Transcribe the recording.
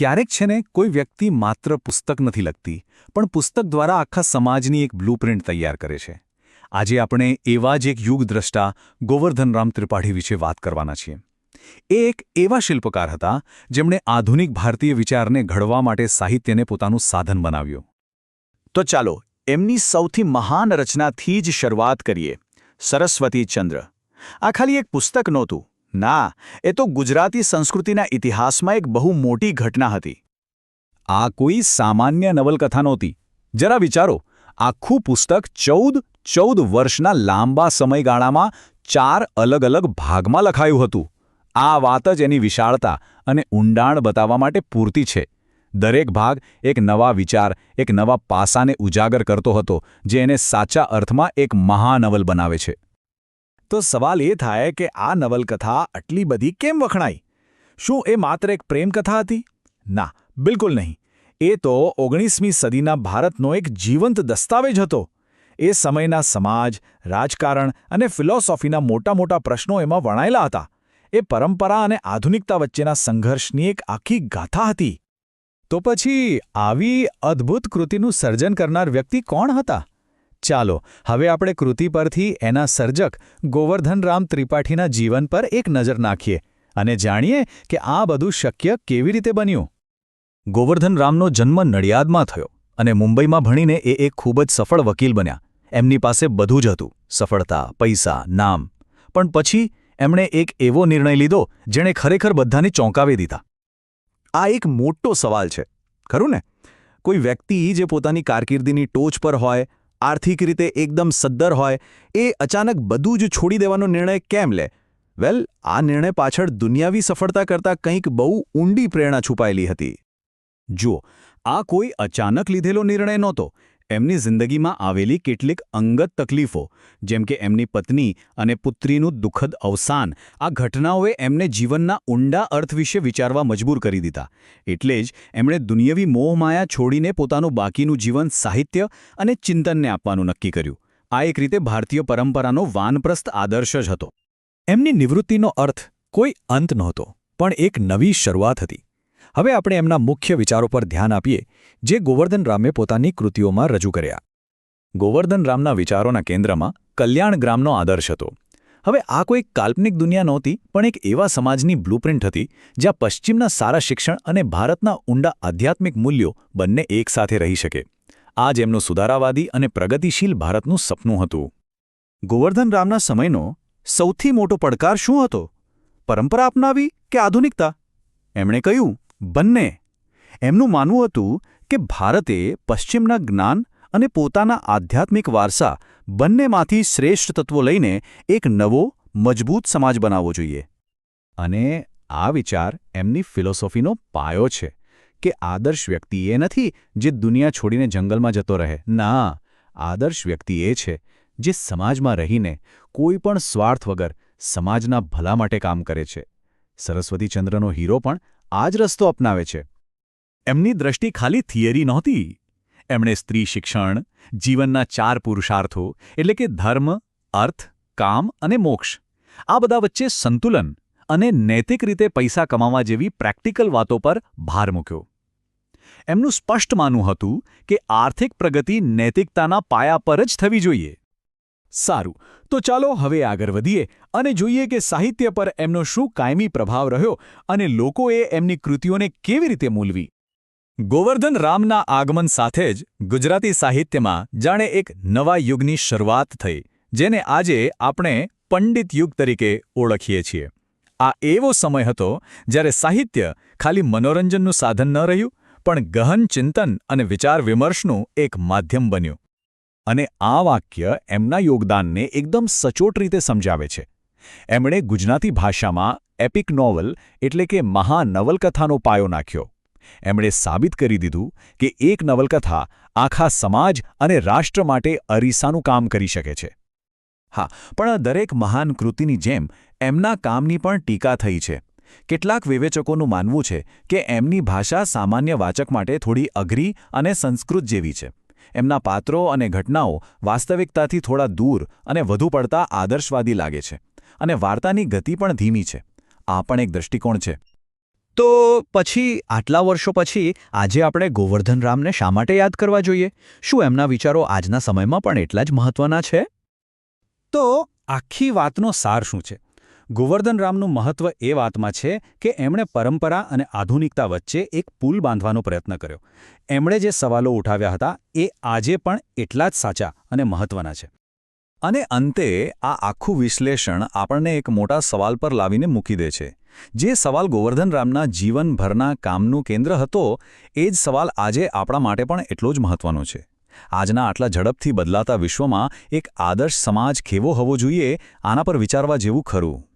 ક્યારેક છે ને કોઈ વ્યક્તિ માત્ર પુસ્તક નથી લખતી, પણ પુસ્તક દ્વારા આખા સમાજની એક બ્લુપ્રિન્ટ તૈયાર કરે છે. આજે આપણે એવા જ એક યુગદ્રષ્ટા ગોવર્ધનરામ ત્રિપાઠી વિશે વાત કરવાના છીએ. એ એક એવા શિલ્પકાર હતા જેમણે આધુનિક ભારતીય વિચારને ઘડવા માટે સાહિત્યને પોતાનું સાધન બનાવ્યું. તો ચાલો, એમની સૌથી મહાન રચનાથી જ શરૂઆત કરીએ. સરસ્વતી ચંદ્ર. આ ખાલી એક પુસ્તક નહોતું ના, એ તો ગુજરાતી સંસ્કૃતિના ઇતિહાસમાં એક બહુ મોટી ઘટના હતી. આ કોઈ સામાન્ય નવલકથા નહોતી. જરા વિચારો, આખું પુસ્તક ચૌદ ચૌદ વર્ષના લાંબા સમયગાળામાં ચાર અલગ અલગ ભાગમાં લખાયું હતું. આ વાત જ એની વિશાળતા અને ઊંડાણ બતાવવા માટે પૂરતી છે. દરેક ભાગ એક નવા વિચાર, એક નવા પાસાને ઉજાગર કરતો હતો, જે એને સાચા અર્થમાં એક મહાનવલ બનાવે છે. તો સવાલ એ થાય કે આ નવલકથા આટલી બધી કેમ વખણાઈ? શું એ માત્ર એક પ્રેમકથા હતી? ના, બિલકુલ નહીં. એ તો ઓગણીસમી સદીના ભારતનો એક જીવંત દસ્તાવેજ હતો. એ સમયના સમાજ, રાજકારણ અને ફિલોસોફીના મોટા મોટા પ્રશ્નો એમાં વણાયેલા હતા. એ પરંપરા અને આધુનિકતા વચ્ચેના સંઘર્ષની એક આખી ગાથા હતી. તો પછી આવી અદ્ભુત કૃતિનું સર્જન કરનાર વ્યક્તિ કોણ હતા? ચાલો, હવે આપણે કૃતિ પરથી એના સર્જક ગોવર્ધનરામ ત્રિપાઠીના જીવન પર એક નજર નાખીએ અને જાણીએ કે આ બધું શક્ય કેવી રીતે બન્યું. ગોવર્ધનરામનો જન્મ નડિયાદમાં થયો અને મુંબઈમાં ભણીને એ એક ખૂબ જ સફળ વકીલ બન્યા. એમની પાસે બધું જ હતું, સફળતા, પૈસા, નામ. પણ પછી એમણે એક એવો નિર્ણય લીધો જેણે ખરેખર બધાને ચોંકાવી દીધા. આ એક મોટો સવાલ છે, ખરું ને? કોઈ વ્યક્તિ જે પોતાની કારકિર્દીની ટોચ પર હોય આર્થિક રીતે એકદમ સદ્ધર હોય, એ અચાનક બધું જ છોડી દેવાનો નિર્ણય કેમ લે? વેલ, આ નિર્ણય પાછળ દુનિયાવી સફળતા કરતાં કંઈક બહુ ઊંડી પ્રેરણા છુપાયેલી હતી. જુઓ, આ કોઈ અચાનક લીધેલો નિર્ણય નહોતો. એમની જિંદગીમાં આવેલી કેટલીક અંગત તકલીફો, જેમ કે એમની પત્ની અને પુત્રીનું દુઃખદ અવસાન, આ ઘટનાઓએ એમને જીવનના ઊંડા અર્થ વિશે વિચારવા મજબૂર કરી દીધા. એટલે જ એમણે દુનિયવી મોહમાયા છોડીને પોતાનું બાકીનું જીવન સાહિત્ય અને ચિંતનને આપવાનું નક્કી કર્યું. આ એક રીતે ભારતીય પરંપરાનો વાનપ્રસ્થ આદર્શ જ હતો. એમની નિવૃત્તિનો અર્થ કોઈ અંત નહોતો, પણ એક નવી શરૂઆત હતી. હવે આપણે એમના મુખ્ય વિચારો પર ધ્યાન આપીએ, જે ગોવર્ધન રામે પોતાની કૃતિઓમાં રજૂ કર્યા. ગોવર્ધન રામના વિચારોના કેન્દ્રમાં કલ્યાણ ગ્રામનો આદર્શ હતો. હવે આ કોઈ કાલ્પનિક દુનિયા નહોતી, પણ એક એવા સમાજની બ્લુપ્રિન્ટ હતી, જ્યાં પશ્ચિમના સારા શિક્ષણ અને ભારતના ઊંડા આધ્યાત્મિક મૂલ્યો બંને એકસાથે રહી શકે. આ જ એમનું સુધારાવાદી અને પ્રગતિશીલ ભારતનું સપનું હતું. ગોવર્ધન રામના સમયનો સૌથી મોટો પડકાર શું હતો? પરંપરા અપનાવી કે આધુનિકતા? એમણે કહ્યું બંને. એમનું માનવું હતું કે ભારતે પશ્ચિમના જ્ઞાન અને પોતાના આધ્યાત્મિક વારસા બંનેમાંથી શ્રેષ્ઠ તત્વો લઈને એક નવો, મજબૂત સમાજ બનાવવો જોઈએ. અને આ વિચાર એમની ફિલોસોફીનો પાયો છે કે આદર્શ વ્યક્તિ એ નથી જે દુનિયા છોડીને જંગલમાં જતો રહે. ના, આદર્શ વ્યક્તિ એ છે જે સમાજમાં રહીને કોઈ પણ સ્વાર્થ વગર સમાજના ભલા માટે કામ કરે છે. સરસ્વતીચંદ્રનો હીરો પણ આ જ રસ્તો અપનાવે છે. એમની દ્રષ્ટિ ખાલી થિયરી નહોતી. એમણે સ્ત્રી શિક્ષણ, જીવનના ચાર પુરુષાર્થો, એટલે કે ધર્મ, અર્થ, કામ અને મોક્ષ, આ બધા વચ્ચે સંતુલન અને નૈતિક રીતે પૈસા કમાવા જેવી પ્રેક્ટિકલ વાતો પર ભાર મૂક્યો. એમનું સ્પષ્ટ માનવું હતું કે આર્થિક પ્રગતિ નૈતિકતાના પાયા પર જ થવી જોઈએ. સારું. તો ચાલો હવે આગળ વધીએ અને જોઈએ કે સાહિત્ય પર એમનો શું કાયમી પ્રભાવ રહ્યો અને લોકોએ એમની કૃતિઓને કેવી રીતે મૂલવી. ગોવર્ધન રામના આગમન સાથે જ ગુજરાતી સાહિત્યમાં જાણે એક નવા યુગની શરૂઆત થઈ, જેને આજે આપણે પંડિત યુગ તરીકે ઓળખીએ છીએ. આ એવો સમય હતો જ્યારે સાહિત્ય ખાલી મનોરંજનનું સાધન ન રહ્યું, પણ ગહન ચિંતન અને વિચાર વિમર્શનું એક માધ્યમ બન્યું. અને આ વાક્ય એમના યોગદાનને એકદમ સચોટ રીતે સમજાવે છે. એમણે ગુજરાતી ભાષામાં એપિક નોવલ એટલે કે મહાનવલકથાનો પાયો નાખ્યો. એમણે સાબિત કરી દીધું કે એક નવલકથા આખા સમાજ અને રાષ્ટ્ર માટે અરીસાનું કામ કરી શકે છે. હા, પણ દરેક મહાન કૃતિની જેમ એમના કામની પણ ટીકા થઈ છે. કેટલાક વિવેચકોનું માનવું છે કે એમની ભાષા સામાન્ય વાચક માટે થોડી અઘરી અને સંસ્કૃત જેવી છે. એમના પાત્રો અને ઘટનાઓ વાસ્તવિકતાથી થોડા દૂર અને વધુ પડતા આદર્શવાદી લાગે છે અને વાર્તાની ગતિ પણ ધીમી છે. આ પણ એક દૃષ્ટિકોણ છે. તો પછી, આટલા વર્ષો પછી, આજે આપણે ગોવર્ધન રામને શા માટે યાદ કરવા જોઈએ? શું એમના વિચારો આજના સમયમાં પણ એટલા જ મહત્વના છે? તો આખી વાતનો સાર શું છે? ગોવર્ધન રામનું મહત્વ એ વાતમાં છે કે એમણે પરંપરા અને આધુનિકતા વચ્ચે એક પુલ બાંધવાનો પ્રયત્ન કર્યો. એમણે જે સવાલો ઉઠાવ્યા હતા એ આજે પણ એટલા જ સાચા અને મહત્વના છે. અને અંતે આ આખું વિશ્લેષણ આપણને એક મોટા સવાલ પર લાવીને મૂકી દે છે. જે સવાલ ગોવર્ધન રામના જીવનભરના કામનું કેન્દ્ર હતો, એ જ સવાલ આજે આપણા માટે પણ એટલો જ મહત્વનો છે. આજના આટલા ઝડપથી બદલાતા વિશ્વમાં એક આદર્શ સમાજ કેવો હોવો જોઈએ, આના પર વિચારવા જેવું ખરું.